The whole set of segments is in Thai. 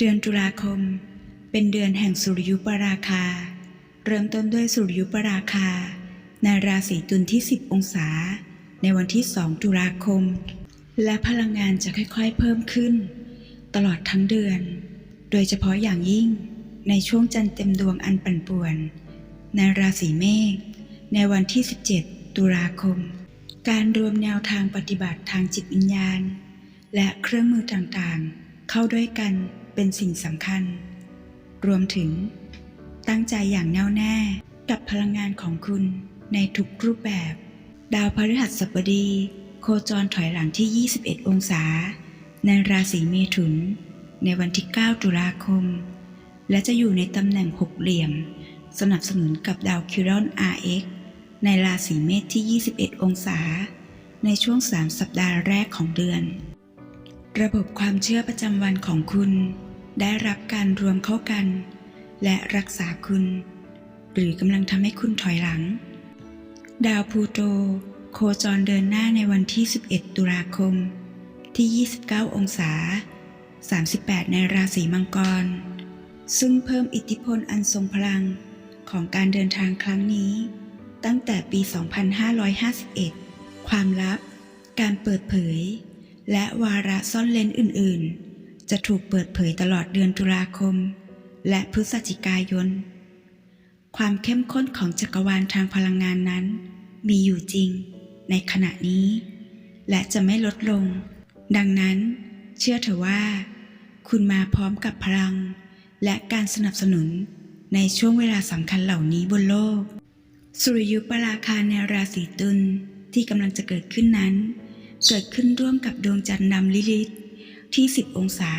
เดือนตุลาคม เป็นเดือนแห่งสุริยุปราคา เริ่มต้นด้วยสุริยุปราคา ในราศีตุลที่ 10 องศา ในวันที่ 2 ตุลาคม และพลังงานจะค่อยๆเพิ่มขึ้น ตลอดทั้งเดือน โดยเฉพาะอย่างยิ่งในช่วงจันทร์เต็มดวงอันปั่นป่วน ในราศีเมษในวันที่ 17 ตุลาคม การรวมแนวทางปฏิบัติทางจิตวิญญาณ และเครื่องมือต่างๆ เข้าด้วยกัน เป็นสิ่งสำคัญ รวมถึง ตั้งใจอย่างแน่วแน่กับพลังงานของคุณในทุกรูปแบบ ดาวพฤหัสบดี โคจรถอยหลังที่ 21 องศา ในราศีเมถุน ในวันที่ 9 ตุลาคม และจะอยู่ในตำแหน่งหกเหลี่ยม สนับสนุนกับดาวคิรอน RX ในราศีเมษที่ 21 องศา ในช่วง 3 สัปดาห์แรกของเดือน ระบบความเชื่อประจำวันของคุณ ได้รับการรวมเข้ากัน และรักษาคุณ หรือกำลังทำให้คุณถอยหลัง ดาวพูโต โคจรเดินหน้าในวันที่ 11 ตุลาคม ที่ 29 องศา 38 ในราศีมังกร ซึ่งเพิ่มอิทธิพลอันทรงพลังของการเดินทางครั้งนี้ ตั้งแต่ปี 2551 ความลับ การเปิดเผย และวาระซ่อนเลนอื่น ๆ จะถูกเปิดเผยตลอดเดือนตุลาคม และพฤศจิกายน ความเข้มข้นของจักรวาลทางพลังงานนั้น มีอยู่จริงในขณะนี้ และจะไม่ลดลง ดังนั้น เชื่อเถอะว่า คุณมาพร้อมกับพลัง และการสนับสนุนในช่วงเวลาสำคัญเหล่านี้บนโลก สุริยุปราคาในราศีตุลที่กำลังจะเกิดขึ้นนั้น เกิดขึ้นร่วมกับดวงจันทร์ดำลิลิต ที่ 10 องศา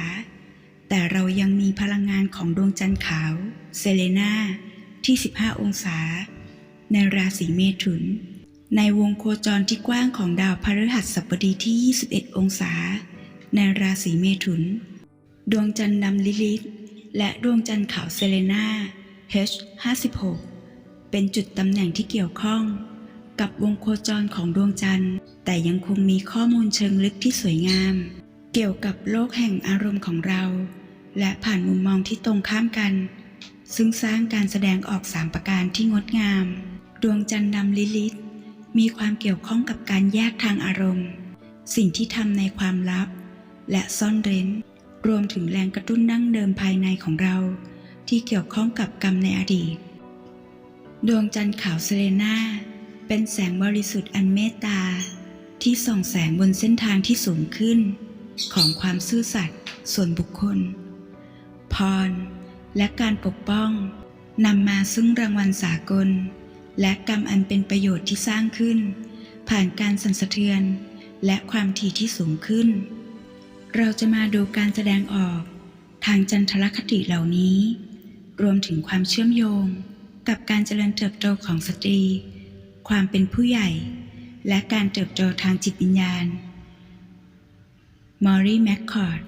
แต่เรายังมีพลังงานของดวงจันทร์ขาว เซเลนาที่ 15 องศา ในราศีเมถุน ในวงโคจรที่กว้างของดาวพฤหัสบดีที่ 21 องศา ในราศีเมถุน ดวงจันทร์ดำลิลิตและดวงจันทร์ขาวเซเลนา H56 เป็นจุดตำแหน่งที่เกี่ยวข้อง กับวงโคจรของดวงจันทร์ แต่ยังคงมีข้อมูลเชิงลึกที่สวยงาม เกี่ยวกับโลกแห่งอารมณ์ของเรา และผ่านมุมมองที่ตรงข้ามกัน ซึ่งสร้างการแสดงออกสามประการที่งดงาม ดวงจันทร์ดำลิลิต มีความเกี่ยวข้องกับการแยกทางอารมณ์ สิ่งที่ทำในความลับ และซ่อนเร้น รวมถึงแรงกระตุ้นดั้งเดิมภายในของเรา ที่เกี่ยวข้องกับกรรมในอดีต ดวงจันทร์ขาวเซเลนาเป็นแสงบริสุทธิ์อันเมตตาที่ส่องแสงบนเส้นทางที่สูงขึ้น ของความซื่อสัตย์ส่วนบุคคล พร และการปกป้องนำมาซึ่งรางวัลสากล และกรรมอันเป็นประโยชน์ที่สร้างขึ้น ผ่านการสั่นสะเทือน และความถี่ที่สูงขึ้น เราจะมาดูการแสดงออก ทางจันทรคติเหล่านี้ รวมถึงความเชื่อมโยง กับการเจริญเติบโตของสตรี ความเป็นผู้ใหญ่ และการเติบโตทางจิตวิญญาณ Murray McCart.